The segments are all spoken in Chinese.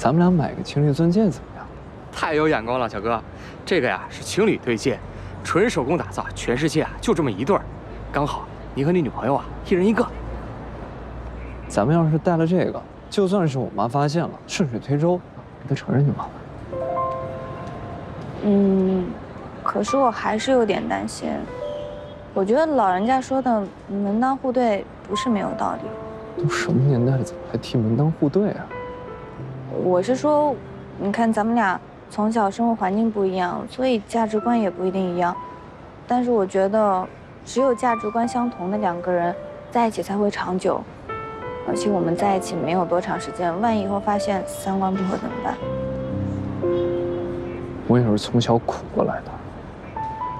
咱们俩买个情侣钻戒怎么样？太有眼光了，小哥，这个呀是情侣对戒，纯手工打造，全世界啊就这么一对儿，刚好你和你女朋友啊一人一个。咱们要是戴了这个，就算是我妈发现了，顺水推舟，给她承认就完了。嗯，可是我还是有点担心。我觉得老人家说的门当户对不是没有道理。都什么年代了，怎么还提门当户对啊？我是说，你看咱们俩从小生活环境不一样，所以价值观也不一定一样。但是我觉得，只有价值观相同的两个人在一起才会长久。而且我们在一起没有多长时间，万一以后发现三观不合怎么办？我也是从小苦过来的，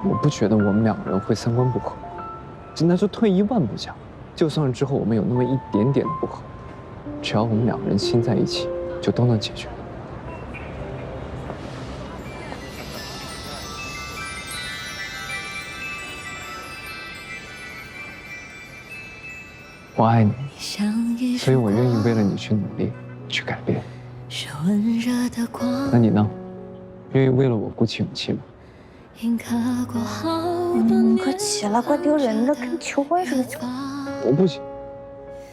我不觉得我们两个人会三观不合。那就退一万步讲，就算之后我们有那么一点点的不合，只要我们两个人心在一起，就都能解决。我爱你，所以我愿意为了你去努力，去改变。那你呢？愿意为了我鼓起勇气吗？你快起来，怪丢人的，跟求婚似的。我不行，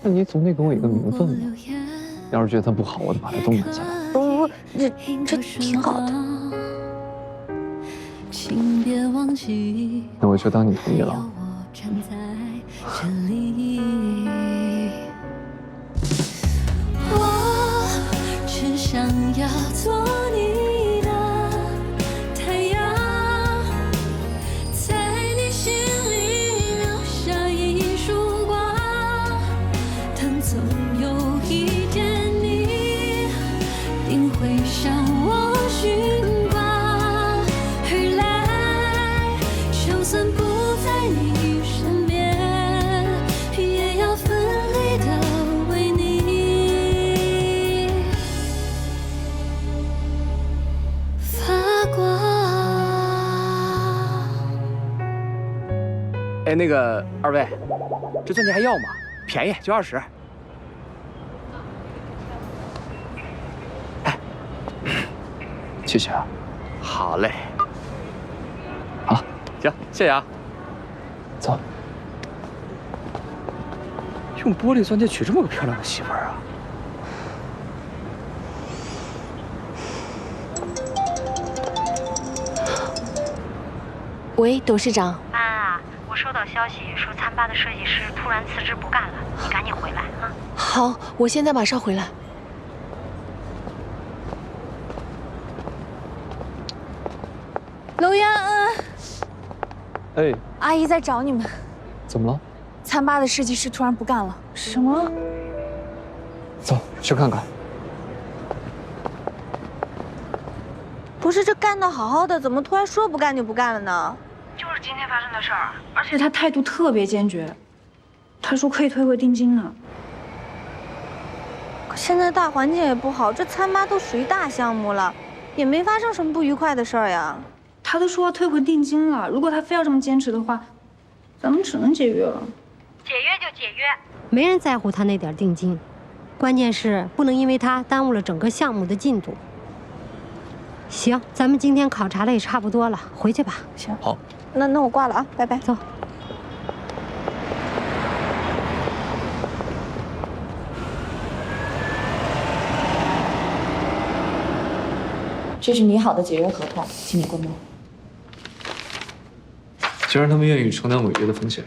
那你总得给我一个名分吧。要是觉得他不好，我就把他都买下来。不不，这这挺好的。那我就当你同意了。那个二位，这钻戒还要吗？便宜，就二十。哎谢谢啊。好嘞，好，行，谢谢啊。走。用玻璃钻戒娶这么个漂亮的媳妇儿啊？喂，董事长，收到消息说餐吧的设计师突然辞职不干了，你赶紧回来啊！好，我现在马上回来。娄元恩，哎，阿姨在找你们。怎么了？餐吧的设计师突然不干了。什么？走去看看。不是这干的好好的，怎么突然说不干就不干了呢？就是今天发生的事儿，而且他态度特别坚决，他说可以退回定金呢。可现在大环境也不好，这餐吧都属于大项目了，也没发生什么不愉快的事儿呀。他都说要退回定金了，如果他非要这么坚持的话，咱们只能解约了。解约就解约。没人在乎他那点定金，关键是不能因为他耽误了整个项目的进度。行，咱们今天考察的也差不多了，回去吧。行，好，那那我挂了啊，拜拜。走。这是拟好的解约合同，请你过目。既然他们愿意承担违约的风险，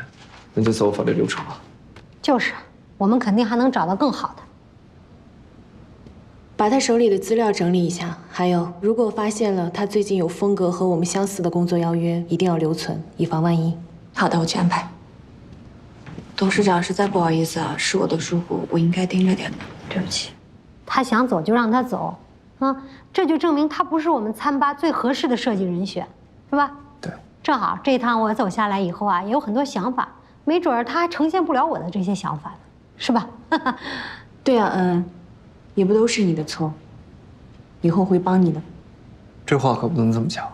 那就走法律流程吧。就是，我们肯定还能找到更好的。把他手里的资料整理一下，还有，如果发现了他最近有风格和我们相似的工作邀约，一定要留存，以防万一。好的，我去安排。董事长，实在不好意思啊，是我的疏忽，我应该盯着点的，对不起。他想走就让他走，啊，这就证明他不是我们餐吧最合适的设计人选，是吧？对。正好这一趟我走下来以后啊，也有很多想法，没准儿他还呈现不了我的这些想法呢，是吧？对啊，恩恩，也不都是你的错，以后会帮你的。这话可不能这么讲。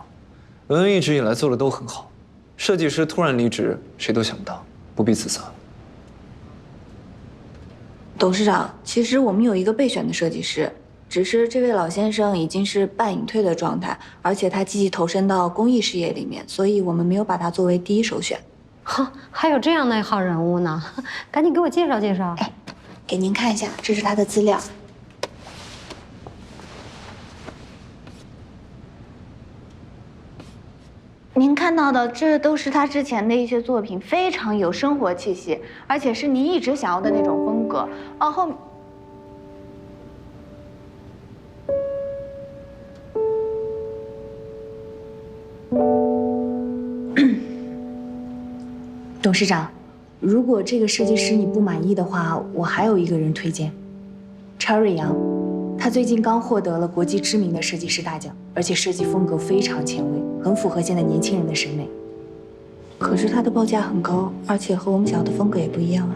文文一直以来做的都很好，设计师突然离职，谁都想不到，不必自责。董事长，其实我们有一个备选的设计师，只是这位老先生已经是半隐退的状态，而且他积极投身到公益事业里面，所以我们没有把他作为第一首选。哈，还有这样的一号人物呢，赶紧给我介绍介绍。哎，给您看一下，这是他的资料。您看到的，这都是他之前的一些作品，非常有生活气息，而且是您一直想要的那种风格。哦，后。董事长，如果这个设计师你不满意的话，我还有一个人推荐，Cherry 杨，他最近刚获得了国际知名的设计师大奖，而且设计风格非常前卫，很符合现在年轻人的审美。可是他的报价很高，而且和我们想要的风格也不一样啊。